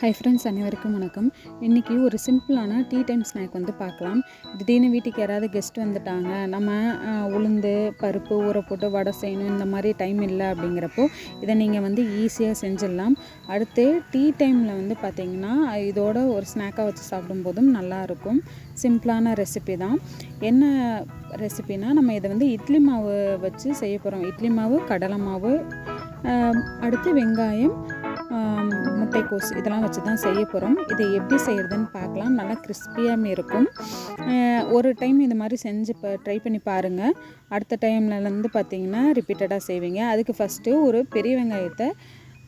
Hi friends அனைவருக்கும் வணக்கம். இன்றைக்கி ஒரு சிம்பிளான டீ டைம் ஸ்நாக் வந்து பார்க்கலாம். திடீர்னு வீட்டுக்கு யாராவது கெஸ்ட் வந்துட்டாங்க நம்ம உளுந்து பருப்பு ஊற போட்டு வடை செய்யணும் இந்த மாதிரி டைம் இல்லை அப்படிங்கிறப்போ இதை நீங்கள் வந்து ஈஸியாக செஞ்சிடலாம். அடுத்து டீ டைமில் வந்து பார்த்திங்கன்னா இதோட ஒரு ஸ்நாக்காக வச்சு சாப்பிடும்போதும் நல்லாயிருக்கும் சிம்பிளான ரெசிபி தான். என்ன ரெசிபினா நம்ம இதை வந்து இட்லி மாவு வச்சு செய்ய போகிறோம் இட்லி மாவு கடலை மாவு அடுத்து வெங்காயம் முட்டைக்கோஸ் இதெல்லாம் வச்சு தான் செய்ய போகிறோம் இதை எப்படி செய்கிறதுன்னு பார்க்கலாம். நல்லா கிறிஸ்பியாக இருக்கும். ஒரு டைம் இது மாதிரி செஞ்சு இப்போ ட்ரை பண்ணி பாருங்கள் அடுத்த டைம்லேருந்து பார்த்தீங்கன்னா ரிப்பீட்டடாக செய்வீங்க. அதுக்கு ஃபஸ்ட்டு ஒரு பெரிய வெங்காயத்தை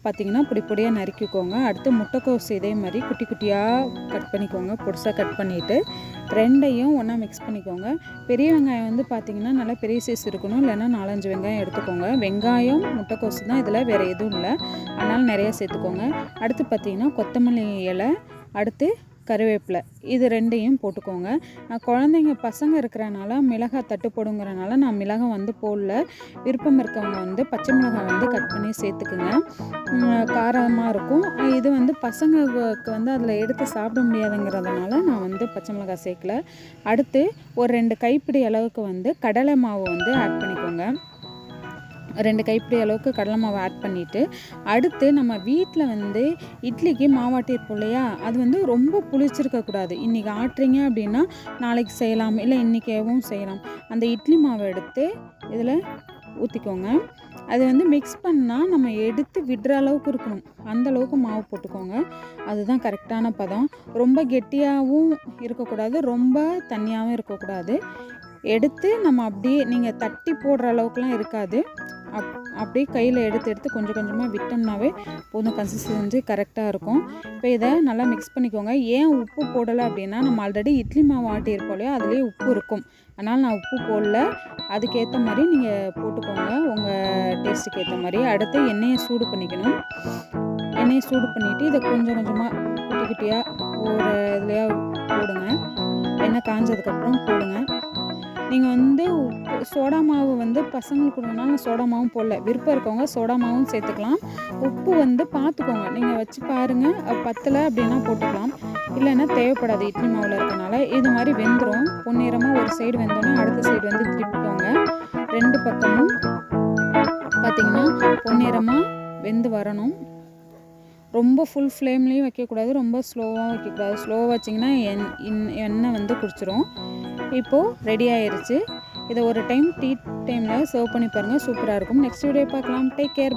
பார்த்திங்கன்னா பொடி பொடியாக நறுக்கிக்கோங்க. அடுத்து முட்டைக்கோஸ் இதே மாதிரி குட்டி குட்டியாக கட் பண்ணிக்கோங்க. பொடிசாக கட் பண்ணிவிட்டு ரெண்டையும் ஒன்றா மிக்ஸ் பண்ணிக்கோங்க. பெரிய வெங்காயம் வந்து பார்த்தீங்கன்னா நல்லா பெரிய சைஸ் இருக்கணும். இல்லைன்னா நாலஞ்சு வெங்காயம் எடுத்துக்கோங்க. வெங்காயம் முட்டைக்கோஸ் தான் இதில் வேறு எதுவும் இல்லை. அதனால் நிறையா சேர்த்துக்கோங்க. அடுத்து பார்த்திங்கன்னா கொத்தமல்லி இலை அடுத்து கருவேப்பிலை. இது ரெண்டையும் போட்டுக்கோங்க. குழந்தைங்க பசங்க இருக்கிறனால மிளகாய் தட்டுப்படுங்கிறனால நான் மிளகாய் வந்து போடல. விருப்பம் இருக்கவங்க வந்து பச்சை மிளகாய் வந்து கட் பண்ணி சேர்த்துக்குங்க. காரமாக இருக்கும். இது வந்து பசங்களுக்கு வந்து அதில் எடுத்து சாப்பிட முடியாதுங்கிறதுனால நான் வந்து பச்சை மிளகாய் சேர்க்கல. அடுத்து ஒரு ரெண்டு கைப்பிடி அளவுக்கு வந்து கடலை மாவு வந்து ஆட் பண்ணிக்கோங்க. ரெண்டு கைப்பிடி அளவுக்கு கடலை மாவு ஆட் பண்ணிவிட்டு அடுத்து நம்ம வீட்டில் வந்து இட்லிக்கு மாவாட்டியிருப்போம் இல்லையா? அது வந்து ரொம்ப புளிச்சிருக்கக்கூடாது இன்றைக்கி ஆட்டுறீங்க அப்படின்னா நாளைக்கு செய்யலாம் இல்லை இன்றைக்கேவும் செய்யலாம். அந்த இட்லி மாவை எடுத்து இதில் ஊற்றிக்கோங்க அது வந்து மிக்ஸ் பண்ணால் நம்ம எடுத்து விடுற அளவுக்கு இருக்கணும். அந்த அளவுக்கு மாவு போட்டுக்கோங்க. அதுதான் கரெக்டான பதம். ரொம்ப கெட்டியாகவும் இருக்கக்கூடாது ரொம்ப தண்ணியாகவும் இருக்கக்கூடாது. எடுத்து நம்ம அப்படியே நீங்கள் தட்டி போடுற அளவுக்குலாம் இருக்காது. அப் அப்படியே கையில் எடுத்து எடுத்து கொஞ்சம் கொஞ்சமாக விட்டோம்னாவே போதும். கன்சிஸ்டன்சி கரெக்டாக இருக்கும். இப்போ இதை நல்லா மிக்ஸ் பண்ணிக்கோங்க. ஏன் உப்பு போடலை அப்படின்னா நம்ம ஆல்ரெடி இட்லி மாவு ஆட்டியிருப்போம் இல்லையா அதுலேயே உப்பு இருக்கும். அதனால் நான் உப்பு போடல. அதுக்கேற்ற மாதிரி நீங்கள் போட்டுக்கோங்க. உங்கள் டேஸ்ட்டுக்கு ஏற்ற மாதிரி. அடுத்து எண்ணெயை சூடு பண்ணிக்கணும். எண்ணெயை சூடு பண்ணிவிட்டு இதை கொஞ்சம் கொஞ்சமாக குட்டி குட்டியாக ஒரு இதுலையாக போடுங்க. எண்ணெய் காஞ்சதுக்கப்புறம் போடுங்க. நீங்கள் வந்து உப்பு சோடா மாவு வந்து பசங்களுக்கு கொடுக்கணும்னா சோடா மாவும் போடல. விருப்பம் இருக்கவங்க சோடா மாவும் சேர்த்துக்கலாம். உப்பு வந்து பார்த்துக்கோங்க. நீங்கள் வச்சு பாருங்கள் பத்தலை அப்படின்னா போட்டுக்கலாம். இல்லைன்னா தேவைப்படாது. இட்லி மாவில் இருக்கனால இது மாதிரி வெந்துடும் பொன்னிறமாக ஒரு சைடு வெந்தோன்னா அடுத்த சைடு வந்து திருப்பிக்கோங்க. ரெண்டு பக்கமும் பார்த்தீங்கன்னா பொன்னிறமாக வெந்து வரணும். ரொம்ப ஃபுல் ஃப்ளேம்லேயும் வைக்கக்கூடாது. ரொம்ப ஸ்லோவாகவும் வைக்கக்கூடாது. ஸ்லோவாக வச்சிங்கன்னா எண் எண்ணெய் வந்து குடிச்சிரும். இப்போது ரெடி ஆயிடுச்சு இதை ஒரு டைம் டீ டைமில் சர்வ் பண்ணி பாருங்கள் சூப்பராக இருக்கும். நெக்ஸ்ட் வீடியோ பார்க்கலாம். Take care